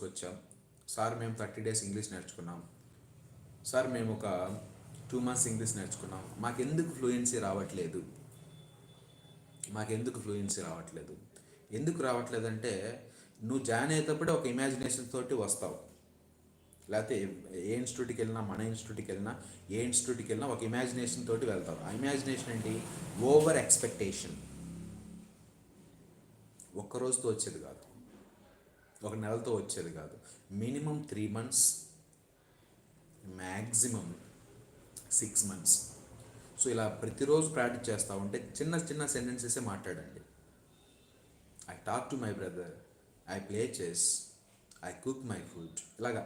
కోర్స్కి వచ్చాం సార్ మేము thirty days English నేర్చుకున్నాం. సార్ మేము ఒక టూ మంత్స్ ఇంగ్లీష్ నేర్చుకున్నాం. మాకెందుకు ఫ్లూయెన్సీ రావట్లేదు? మాకెందుకు ఫ్లూయెన్సీ రావట్లేదు? ఎందుకు రావట్లేదంటే నువ్వు జాయిన్ అయ్యేటప్పుడే ఒక ఇమాజినేషన్ తోటి వస్తావు. లేకపోతే ఏ ఇన్స్టిట్యూట్కి వెళ్ళినా మన ఇన్స్టిట్యూట్కి వెళ్ళినా ఏ ఇన్స్టిట్యూట్కి వెళ్ళినా ఒక ఇమాజినేషన్ తోటి వెళ్తావు. ఆ ఇమాజినేషన్ ఏంటి? ఓవర్ ఎక్స్పెక్టేషన్ ఒక్క రోజుతో వచ్చేది కాదు. ఒక నెలతో వచ్చేది కాదు. Minimum three months maximum six months. So ఇలా ప్రతిరోజు ప్రాక్టీస్ చేస్తూ ఉంటే చిన్న చిన్న సెంటెన్సెసే మాట్లాడండి. I talk to my brother I play chess I cook my food ఇలాగా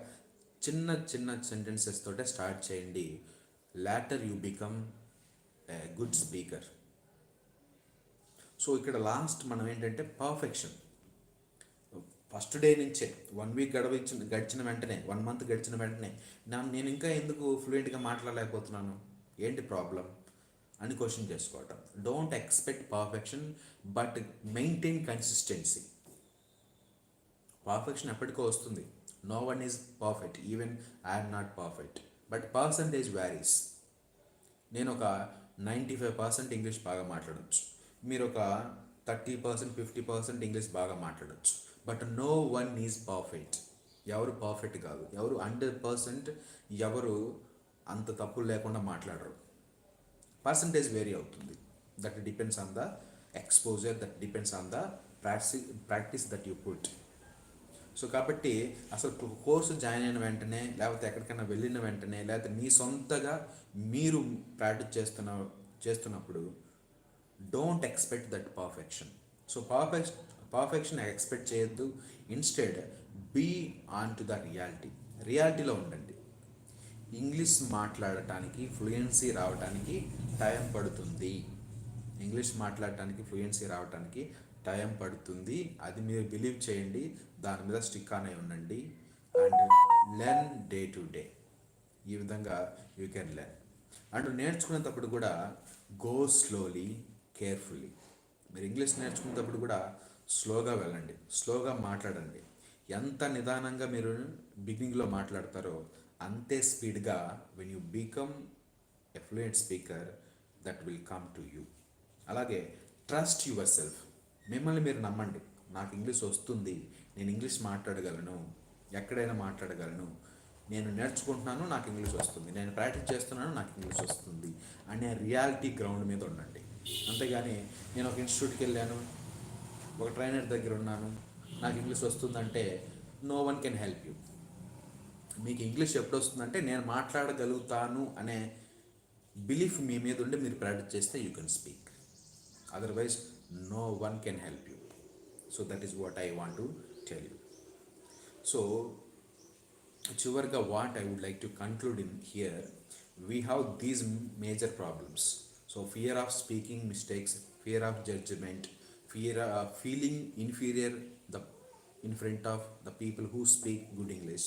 చిన్న చిన్న సెంటెన్సెస్ తోటే స్టార్ట్ చేయండి. Later you become a good speaker so ఇక్కడ లాస్ట్ మనం ఏంటంటే పర్ఫెక్షన్ ఫస్ట్ డే నుంచే వన్ వీక్ గడవించిన గడిచిన వెంటనే వన్ మంత్ గడిచిన వెంటనే నా నేను ఇంకా ఎందుకు ఫ్లూయెంట్గా మాట్లాడలేకపోతున్నాను? ఏంటి ప్రాబ్లం అని క్వశ్చన్ చేసుకోవటం. Don't expect perfection but maintain consistency perfection ఎప్పటికో వస్తుంది. No one is perfect even I'm not perfect but percentage varies నేను ఒక నైంటీ ఫైవ్ పర్సెంట్ ఇంగ్లీష్ బాగా మాట్లాడవచ్చు మీరు ఒక thirty percent fifty percent English బాగా మాట్లాడవచ్చు but no one is perfect ఎవరు పర్ఫెక్ట్ కాదు. ఎవరు హండ్రెడ్ పర్సెంట్ ఎవరు అంత తప్పులు లేకుండా మాట్లాడరు. పర్సంటేజ్ వేరీ అవుతుంది. That depends on the exposure that depends on the practice practice that you put so కాబట్టి అసలు కోర్సు జాయిన్ అయిన వెంటనే లేకపోతే ఎక్కడికైనా వెళ్ళిన వెంటనే లేకపోతే మీ సొంతగా మీరు ప్రాక్టీస్ చేస్తున్న చేస్తున్నప్పుడు don't expect that perfection so perfect perfection expect చేయొద్దు. Instead be on to the reality రియాలిటీలో ఉండండి. ఇంగ్లీష్ మాట్లాడటానికి ఫ్లూయెన్సీ రావడానికి టైం పడుతుంది. ఇంగ్లీష్ మాట్లాడటానికి ఫ్లూయెన్సీ రావడానికి టైం పడుతుంది. అది మీరు బిలీవ్ చేయండి. దాని మీద స్టిక్ అనే ఉండండి. And learn day to day ఈ విధంగా యూ కెన్ లెర్న్ అండ్ నేర్చుకునేటప్పుడు కూడా గో స్లోలీ కేర్ఫుల్లీ మీరు ఇంగ్లీష్ నేర్చుకునేటప్పుడు కూడా స్లోగా వెళ్ళండి స్లోగా మాట్లాడండి. ఎంత నిదానంగా మీరు బిగినింగ్లో మాట్లాడతారో అంతే స్పీడ్గా when you become fluent speaker that will come to you అలాగే ట్రస్ట్ యువర్ సెల్ఫ్ మిమ్మల్ని మీరు నమ్మండి. నాకు ఇంగ్లీష్ వస్తుంది నేను ఇంగ్లీష్ మాట్లాడగలను ఎక్కడైనా మాట్లాడగలను. నేను నేర్చుకుంటున్నాను నాకు ఇంగ్లీష్ వస్తుంది. నేను ప్రాక్టీస్ చేస్తున్నాను నాకు ఇంగ్లీష్ వస్తుంది అనే రియాలిటీ గ్రౌండ్ మీద ఉండండి. అంతేగాని నేను ఒక ఇన్స్టిట్యూట్కి వెళ్ళాను ఒక ట్రైనర్ దగ్గర ఉన్నాను. నాకు ఇంగ్లీష్ వస్తుందంటే no one can help you మీకు ఇంగ్లీష్ ఎప్పుడు వస్తుందంటే నేను మాట్లాడగలుగుతాను అనే బిలీఫ్ మీ మీద ఉండి మీరు ప్రాక్టీస్ చేస్తే you can speak otherwise no one can help you so that is what I want to tell you so చివరిగా what I would like to conclude in here we have these major problems so fear of speaking mistakes fear of judgement fear feeling inferior the in front of the people who speak good English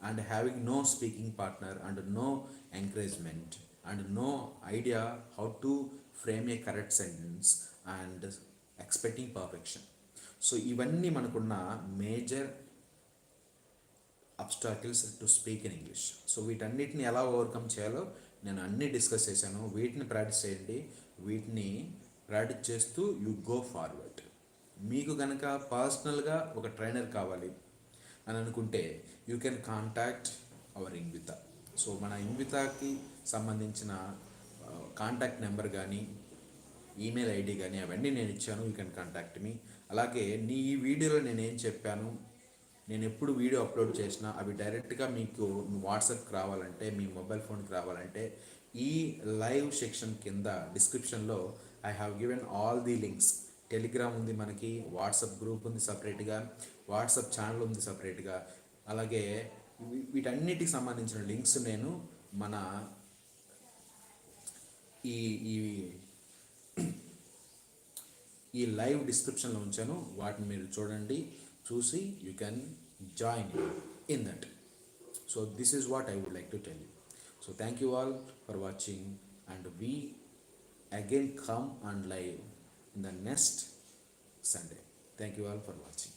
and having no speaking partner and no encouragement and no idea how to frame a correct sentence and expecting perfection. So ఇవన్నీ మనకున్న major obstacles to speak in English so వీటన్నిటిని ఎలా overcome చేయాలో నేను అన్నీ discuss చేశాను వీటిని practice చేయండి వీటిని ప్రాక్టీస్ చేస్తూ యూ గో ఫార్వర్డ్ మీకు కనుక పర్సనల్గా ఒక ట్రైనర్ కావాలి అని అనుకుంటే యూ కెన్ కాంటాక్ట్ అవర్ ఇంగ్విత సో మన ఇంగ్వితాకి సంబంధించిన కాంటాక్ట్ నెంబర్ కానీ ఈమెయిల్ ఐడి కానీ అవన్నీ నేను ఇచ్చాను యూ కెన్ కాంటాక్ట్ మీ అలాగే నీ ఈ వీడియోలో నేను ఏం చెప్పాను నేను ఎప్పుడు వీడియో అప్లోడ్ చేసినా అవి డైరెక్ట్గా మీకు వాట్సాప్కి రావాలంటే మీ మొబైల్ ఫోన్కి రావాలంటే ఈ లైవ్ సెక్షన్ కింద డిస్క్రిప్షన్లో I have given all the links Telegram ఉంది మనకి వాట్సాప్ గ్రూప్ ఉంది సపరేట్గా వాట్సాప్ ఛానల్ ఉంది సపరేట్గా అలాగే వీటన్నిటికి సంబంధించిన లింక్స్ నేను మన ఈ ఈ ఈ లైవ్ డిస్క్రిప్షన్లో ఉంచాను. వాటిని మీరు చూడండి చూసి you can join in that so this is what I would like to tell you so thank you all for watching and we again come and live in the next Sunday. Thank you all for watching.